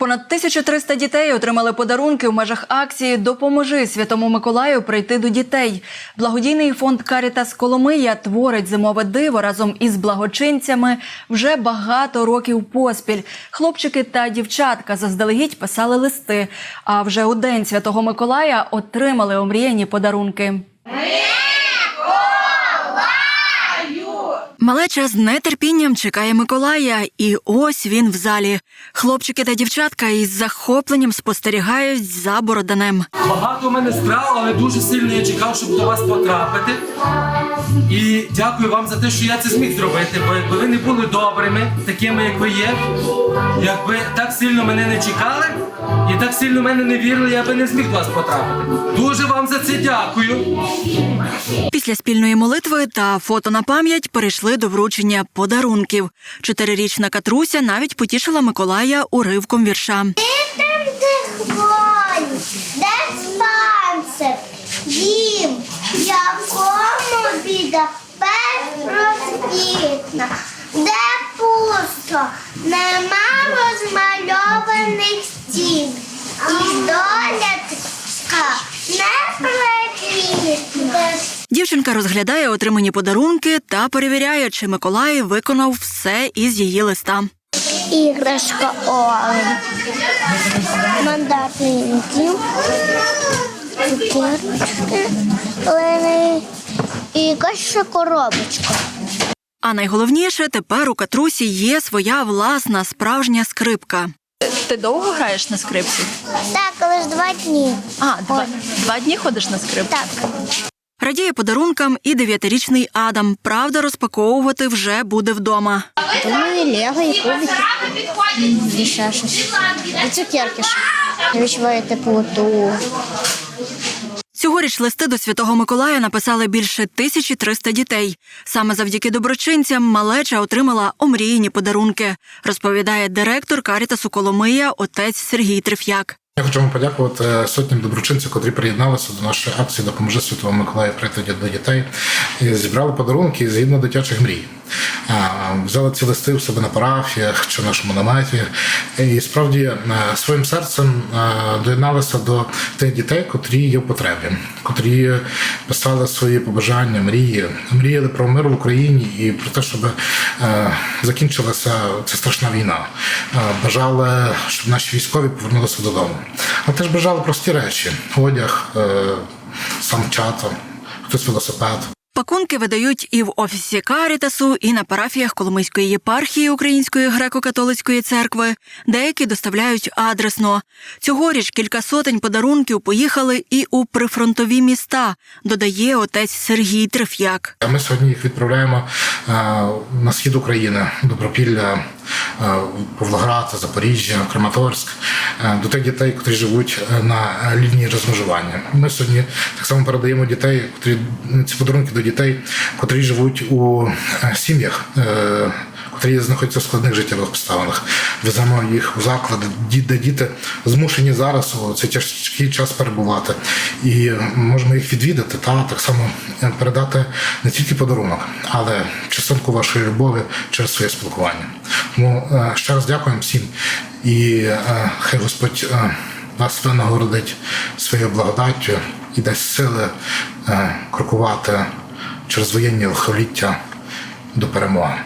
Понад 1300 дітей отримали подарунки в межах акції Допоможи Святому Миколаю прийти до дітей. Благодійний фонд Карітас Коломия творить зимове диво разом із благочинцями вже багато років поспіль. Хлопчики та дівчатка заздалегідь писали листи. А вже у день Святого Миколая отримали омріяні подарунки. Малеча з нетерпінням чекає Миколая, і ось він в залі. Хлопчики та дівчатка із захопленням спостерігають за Бороданем. Багато у мене справ, але дуже сильно я чекав, щоб до вас потрапити. І дякую вам за те, що я це зміг зробити. Бо якби ви не були добрими, такими як ви є, якби так сильно мене не чекали і так сильно мене не вірили, я би не зміг до вас потрапити. Дуже вам за це дякую. Після спільної молитви та фото на пам'ять перейшли до вручення подарунків. Чотирирічна Катруся навіть потішила Миколая уривком вірша. Там, де хвалю, де спанцир, дім, якому біда безрозкітна, де пусто, нема розмальованих стін, і доля не приквітне. Дівчинка розглядає отримані подарунки та перевіряє, чи Миколай виконав все із її листа. Іграшка Олен. Мандаринки. Цукерочки. Лени. І якась ще коробочка. А найголовніше тепер у Катрусі є своя власна справжня скрипка. Ти довго граєш на скрипці? Так, але ж два дні. А, два, два дні ходиш на скрипку? Так. Радіє подарункам і дев'ятирічний Адам. Правда, розпаковувати вже буде вдома. Думаю, лего і кубики. І ще щось. І цукерки ще. Відчуваю теплоту. Цьогоріч листи до Святого Миколая написали більше 1300 дітей. Саме завдяки доброчинцям малеча отримала омріяні подарунки, розповідає директор Карітасу Коломия отець Сергій Триф'як. Я хочу вам подякувати сотням доброчинців, котрі приєдналися до нашої акції Допоможи Святого Миколая прийти до дітей. І зібрали подарунки згідно дитячих мрій. Взяли ці листи в себе на парафіях чи в нашому наметі. І справді е, своїм серцем е, доєдналися до тих дітей, котрі є в потребі, котрі писали свої побажання, мрії, мріяли про мир в Україні і про те, щоб е, закінчилася ця страшна війна. Бажали, щоб наші військові повернулися додому. А теж бажали прості речі: одяг, сам чата, хтось велосипед. Пакунки видають і в офісі Карітасу, і на парафіях Коломийської єпархії Української греко-католицької церкви. Деякі доставляють адресно. Цьогоріч кілька сотень подарунків поїхали і у прифронтові міста, додає отець Сергій Триф'як. Ми сьогодні їх відправляємо на схід України, Добропілля, Павлоград, Запоріжжя, Краматорськ, е, до тих дітей, які живуть е, на лінії розмежування. Ми сьогодні так само передаємо дітей, котрі ці подарунки до дітей, котрі живуть у е, сім'ях. Котрі знаходяться в складних життєвих обставинах, веземо їх у заклади, де діти змушені зараз у цей тяжкий час перебувати, і можемо їх відвідати та так само е, передати не тільки подарунок, але частинку вашої любові через своє спілкування. Тому е, ще раз дякуємо всім і е, хай Господь вас винагородить своєю благодаттю і дасть сили крокувати через воєнні лихоліття до перемоги.